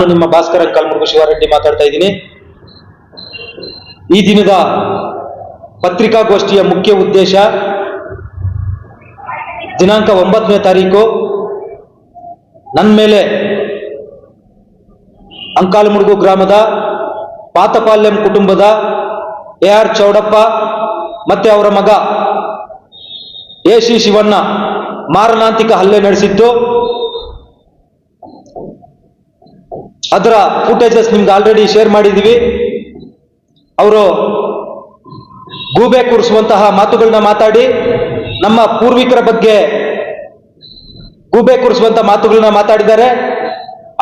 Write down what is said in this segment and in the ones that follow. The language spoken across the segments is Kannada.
ನಾನು ನಿಮ್ಮ ಭಾಸ್ಕರ ಕಲ್ಮುರುಗು ಶಿವಾರೆಡ್ಡಿ ಮಾತಾಡ್ತಾ ಇದ್ದೀನಿ. ಈ ದಿನದ ಪತ್ರಿಕಾಗೋಷ್ಠಿಯ ಮುಖ್ಯ ಉದ್ದೇಶ ದಿನಾಂಕ ಒಂಬತ್ತನೇ ತಾರೀಕು. ನನ್ನ ಮೇಲೆ ಅಂಕಾಲಮುಡುಗು ಗ್ರಾಮದ ಪಾತಪಾಲ್ಯಂ ಕುಟುಂಬದ ಎ ಆರ್ ಚೌಡಪ್ಪ ಮತ್ತೆ ಅವರ ಮಗ ಎ ಸಿ ಶಿವಣ್ಣ ಮಾರಣಾಂತಿಕ ಹಲ್ಲೆ ನಡೆಸಿದ್ದು. ಅದರ ಫುಟೇಜಸ್ ನಿಮ್ಗೆ ಆಲ್ರೆಡಿ ಶೇರ್ ಮಾಡಿದ್ದೀವಿ. ಅವರು ಗೂಬೆ ಕೂರಿಸುವಂತಹ ಮಾತುಗಳನ್ನ ಮಾತಾಡಿ, ನಮ್ಮ ಪೂರ್ವಿಕರ ಬಗ್ಗೆ ಗೂಬೆ ಕೂರಿಸುವಂತಹ ಮಾತುಗಳನ್ನ ಮಾತಾಡಿದ್ದಾರೆ.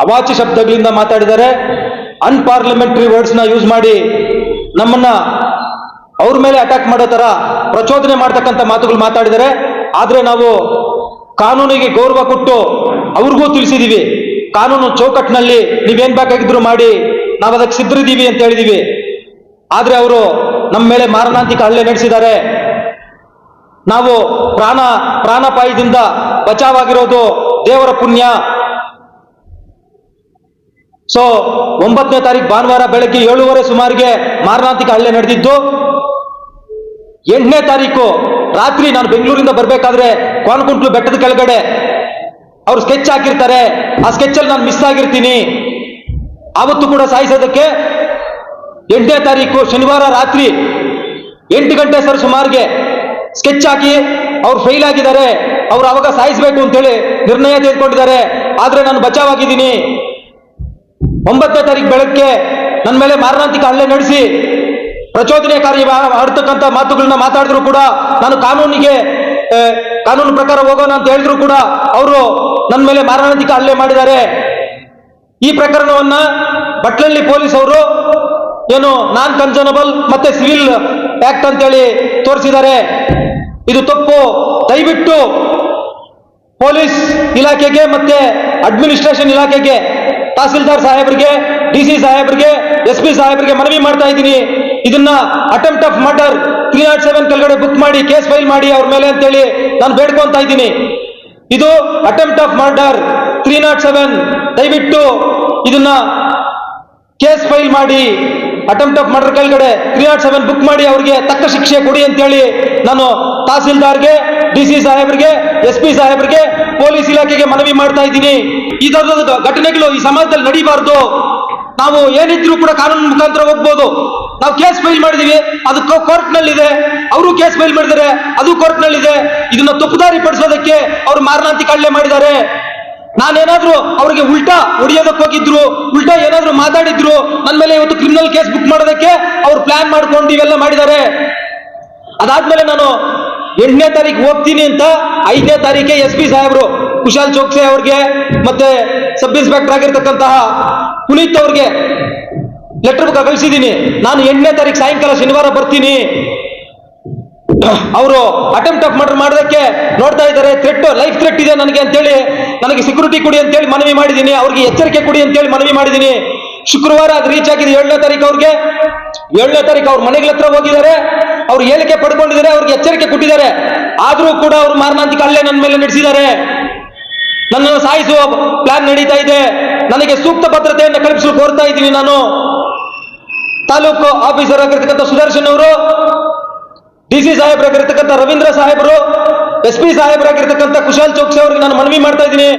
ಅವಾಚಿ ಶಬ್ದಗಳಿಂದ ಮಾತಾಡಿದ್ದಾರೆ. ಅನ್ಪಾರ್ಲಿಮೆಂಟರಿ ವರ್ಡ್ಸ್ನ ಯೂಸ್ ಮಾಡಿ ನಮ್ಮನ್ನ ಅವ್ರ ಮೇಲೆ ಅಟ್ಯಾಕ್ ಮಾಡೋ ತರ ಪ್ರಚೋದನೆ ಮಾಡ್ತಕ್ಕಂಥ ಮಾತುಗಳು ಮಾತಾಡಿದ್ದಾರೆ. ಆದರೆ ನಾವು ಕಾನೂನಿಗೆ ಗೌರವ ಕೊಟ್ಟು ಅವ್ರಿಗೂ ತಿಳಿಸಿದೀವಿ. ಕಾನೂನು ಚೌಕಟ್ಟಿನಲ್ಲಿ ನೀವೇನ್ ಬೇಕಾಗಿದ್ರು ಮಾಡಿ ನಾವು ಅದಕ್ಕೆ ಸಿದ್ಧರಿದ್ದೀವಿ ಅಂತ ಹೇಳಿದೀವಿ. ಆದ್ರೆ ಅವರು ನಮ್ಮ ಮೇಲೆ ಮಾರಣಾಂತಿಕ ಹಲ್ಲೆ ನಡೆಸಿದ್ದಾರೆ. ನಾವು ಪ್ರಾಣ, ಪ್ರಾಣಪಾಯದಿಂದ ಬಚಾವಾಗಿರೋದು ದೇವರ ಪುಣ್ಯ. ಸೊ ಒಂಬತ್ತನೇ ತಾರೀಕು ಭಾನುವಾರ ಬೆಳಗ್ಗೆ ಏಳುವರೆ ಸುಮಾರಿಗೆ ಮಾರಣಾಂತಿಕ ಹಲ್ಲೆ ನಡೆದಿದ್ದು. ಎಂಟನೇ ತಾರೀಕು ರಾತ್ರಿ ನಾನು ಬೆಂಗಳೂರಿಂದ ಬರಬೇಕಾದ್ರೆ ಕೋನಕುಂಟ್ಲು ಬೆಟ್ಟದ ಕೆಳಗಡೆ ಅವ್ರು ಸ್ಕೆಚ್ ಹಾಕಿರ್ತಾರೆ. ಆ ಸ್ಕೆಚ್ ಅಲ್ಲಿ ನಾನು ಮಿಸ್ ಆಗಿರ್ತೀನಿ. ಆವತ್ತು ಕೂಡ ಸಾಯಿಸೋದಕ್ಕೆ ಎಂಟನೇ ತಾರೀಕು ಶನಿವಾರ ರಾತ್ರಿ ಎಂಟು ಗಂಟೆ ಸರ್ ಸುಮಾರಿಗೆ ಸ್ಕೆಚ್ ಹಾಕಿ ಅವ್ರು ಫೈಲ್ ಆಗಿದ್ದಾರೆ. ಅವ್ರು ಅವಾಗ ಸಾಯಿಸಬೇಕು ಅಂತೇಳಿ ನಿರ್ಣಯ ತೆಗೆದುಕೊಂಡಿದ್ದಾರೆ. ಆದ್ರೆ ನಾನು ಬಚಾವಾಗಿದ್ದೀನಿ. ಒಂಬತ್ತನೇ ತಾರೀಕು ಬೆಳಗ್ಗೆ ನನ್ನ ಮೇಲೆ ಮಾರಣಾಂತಿಕ ಹಲ್ಲೆ ನಡೆಸಿ ಪ್ರಚೋದನೆಕಾರಿ ಕಾರ್ಯ ಮಾಡ್ತಕ್ಕಂಥ ಮಾತುಗಳನ್ನ ಮಾತಾಡಿದ್ರು ಕೂಡ ನಾನು ಕಾನೂನಿಗೆ ಕಾನೂನು ಪ್ರಕಾರ ಹೋಗೋಣ ಅಂತ ಹೇಳಿದ್ರು ಕೂಡ ಅವರು ನನ್ನ ಮೇಲೆ ಮಾರಣಾಂತಿಕ ಹಲ್ಲೆ ಮಾಡಿದ್ದಾರೆ. ಈ ಪ್ರಕರಣವನ್ನ ಬಟ್ಲಳ್ಳಿ ಪೊಲೀಸ್ ಅವರು ಏನು ನಾನ್ ಕನ್ಸನಬಲ್ ಮತ್ತೆ ಸಿವಿಲ್ ಆಕ್ಟ್ ಅಂತೇಳಿ ತೋರಿಸಿದ್ದಾರೆ. ಇದು ತಪ್ಪು. ದಯವಿಟ್ಟು ಪೊಲೀಸ್ ಇಲಾಖೆಗೆ ಮತ್ತೆ ಅಡ್ಮಿನಿಸ್ಟ್ರೇಷನ್ ಇಲಾಖೆಗೆ ತಹಸೀಲ್ದಾರ್ ಸಾಹೇಬ್ರಿಗೆ, ಡಿ ಸಿ ಸಾಹೇಬ್ರಿಗೆ, ಎಸ್ ಪಿ ಸಾಹೇಬ್ರಿಗೆ ಮನವಿ ಮಾಡ್ತಾ ಇದ್ದೀನಿ. ಇದನ್ನ attempt of murder three nought seven ಕೆಳಗಡೆ ಬುಕ್ ಮಾಡಿ ಕೇಸ್ ಫೈಲ್ ಮಾಡಿ ಅವ್ರ ಮೇಲೆ ಅಂತೇಳಿ ನಾನು ಬೇಡ್ಕೊಂತ ಇದ್ದೀನಿ. ಇದು attempt of murder three nought seven ದಯವಿಟ್ಟು ಇದನ್ನ ಕೇಸ್ ಫೈಲ್ ಮಾಡಿ ಅಟೆಂಪ್ಟ್ ಆಫ್ ಮರ್ಡರ್ ಕೆಳಗಡೆ ತ್ರೀ ನಾಟ್ ಸೆವೆನ್ ಬುಕ್ ಮಾಡಿ, ಅವರಿಗೆ ತಕ್ಕ ಶಿಕ್ಷೆ ಕೊಡಿ ಅಂತೇಳಿ ನಾನು ತಹಸೀಲ್ದಾರ್ಗೆ ಡಿ ಸಿ ಸಾಹೇಬ್ರಿಗೆ ಎಸ್ ಪಿ ಸಾಹೇಬರಿಗೆ ಪೊಲೀಸ್ ಇಲಾಖೆಗೆ ಮನವಿ ಮಾಡ್ತಾ ಇದ್ದೀನಿ. ಈ ತರದ ಘಟನೆಗಳು ಈ ಸಮಾಜದಲ್ಲಿ ನಡೀಬಾರ್ದು. ನಾವು ಏನಿದ್ರು ಕೂಡ ಕಾನೂನು ಮುಖಾಂತರ ಹೋಗ್ಬೋದು. ನಾವು ಕೇಸ್ ಫೈಲ್ ಮಾಡಿದೀವಿ, ಅದು ಕೋರ್ಟ್ ನಲ್ಲಿದೆ ಅವರು ಕೇಸ್ ಫೈಲ್ ಮಾಡಿದ್ದಾರೆ, ಅದು ಕೋರ್ಟ್ ನಲ್ಲಿದೆ ಇದನ್ನ ತುಪ್ಪದಾರಿ ಪಡಿಸೋದಕ್ಕೆ ಅವರು ಮಾರಣಾಂತಿ ಕಳ್ಳೆ ಮಾಡಿದ್ದಾರೆ. ನಾನೇನಾದ್ರೂ ಅವರಿಗೆ ಉಲ್ಟಾ ಹೊಡಿಯೋದಕ್ಕೆ ಹೋಗಿದ್ರು, ಉಲ್ಟಾ ಏನಾದ್ರೂ ಮಾತಾಡಿದ್ರು ನನ್ನ ಮೇಲೆ ಇವತ್ತು ಕ್ರಿಮಿನಲ್ ಕೇಸ್ ಬುಕ್ ಮಾಡೋದಕ್ಕೆ ಅವ್ರು ಪ್ಲಾನ್ ಮಾಡ್ಕೊಂಡು ಇವೆಲ್ಲ ಮಾಡಿದ್ದಾರೆ. ಅದಾದ್ಮೇಲೆ ನಾನು ಎಂಟನೇ ತಾರೀಕು ಹೋಗ್ತೀನಿ ಅಂತ ಐದನೇ ತಾರೀಕೆ ಎಸ್ ಪಿ ಸಾಹೇಬರು ಕುಶಾಲ್ ಚೋಕ್ಸೆ ಅವ್ರಿಗೆ ಮತ್ತೆ ಸಬ್ ಇನ್ಸ್ಪೆಕ್ಟರ್ ಆಗಿರ್ತಕ್ಕಂತಹ ಪುನೀತ್ ಅವ್ರಿಗೆ ಲೆಟರ್ ಬುಕ್ ಕಳಿಸಿದ್ದೀನಿ. ನಾನು ಎಂಟನೇ ತಾರೀಕು ಸಾಯಂಕಾಲ ಶನಿವಾರ ಬರ್ತೀನಿ. ಅವರು ಅಟೆಂಪ್ಟ್ ಆಫ್ ಮರ್ಡರ್ ಮಾಡೋದಕ್ಕೆ ನೋಡ್ತಾ ಇದ್ದಾರೆ. ಥ್ರೆಟ್ ಲೈಫ್ ಥ್ರೆಟ್ ಇದೆ ನನಗೆ ಅಂತೇಳಿ. ನನಗೆ ಸೆಕ್ಯೂರಿಟಿ ಕೊಡಿ ಅಂತೇಳಿ ಮನವಿ ಮಾಡಿದ್ದೀನಿ. ಅವ್ರಿಗೆ ಎಚ್ಚರಿಕೆ ಕೊಡಿ ಅಂತೇಳಿ ಮನವಿ ಮಾಡಿದ್ದೀನಿ. ಶುಕ್ರವಾರ ಅದು ರೀಚ್ ಆಗಿದೆ ಏಳನೇ ತಾರೀಕು ಅವ್ರಿಗೆ. ಏಳನೇ ತಾರೀಕು ಅವ್ರ ಮನೆಗಳ ಹತ್ರ ಹೋಗಿದ್ದಾರೆ, ಅವ್ರು ಹೇಳಿಕೆ ಪಡ್ಕೊಂಡಿದ್ದಾರೆ, ಅವ್ರಿಗೆ ಎಚ್ಚರಿಕೆ ಕೊಟ್ಟಿದ್ದಾರೆ. ಆದ್ರೂ ಕೂಡ ಅವ್ರು ಮಾರಣಾಂತಿಕ ಅಲ್ಲೇ ನನ್ನ ಮೇಲೆ ನಡೆಸಿದ್ದಾರೆ. ನನ್ನನ್ನು ಸಾಯಿಸುವ ಪ್ಲಾನ್ ನಡೀತಾ ಇದೆ. ನನಗೆ ಸೂಕ್ತ ಭದ್ರತೆಯನ್ನು ಕಲ್ಪಿಸಲು ಕೋರ್ತಾ ಇದ್ದೀನಿ ನಾನು. ತಾಲೂಕು ಆಫೀಸರ್ ಆಗಿರ್ತಕ್ಕಂಥ ಸುದರ್ಶನ್ ಅವರು, ಡಿ ಸಿ ಸಾಹೇಬ್ರಾಗಿರ್ತಕ್ಕಂಥ ರವೀಂದ್ರ ಸಾಹೇಬರು, ಎಸ್ ಪಿ ಸಾಹೇಬ್ರಾಗಿರ್ತಕ್ಕಂಥ ಕುಶಾಲ್ ಚೌಕ್ಸಿ ಅವ್ರಿಗೆ ನಾನು ಮನವಿ ಮಾಡ್ತಾ ಇದ್ದೀನಿ.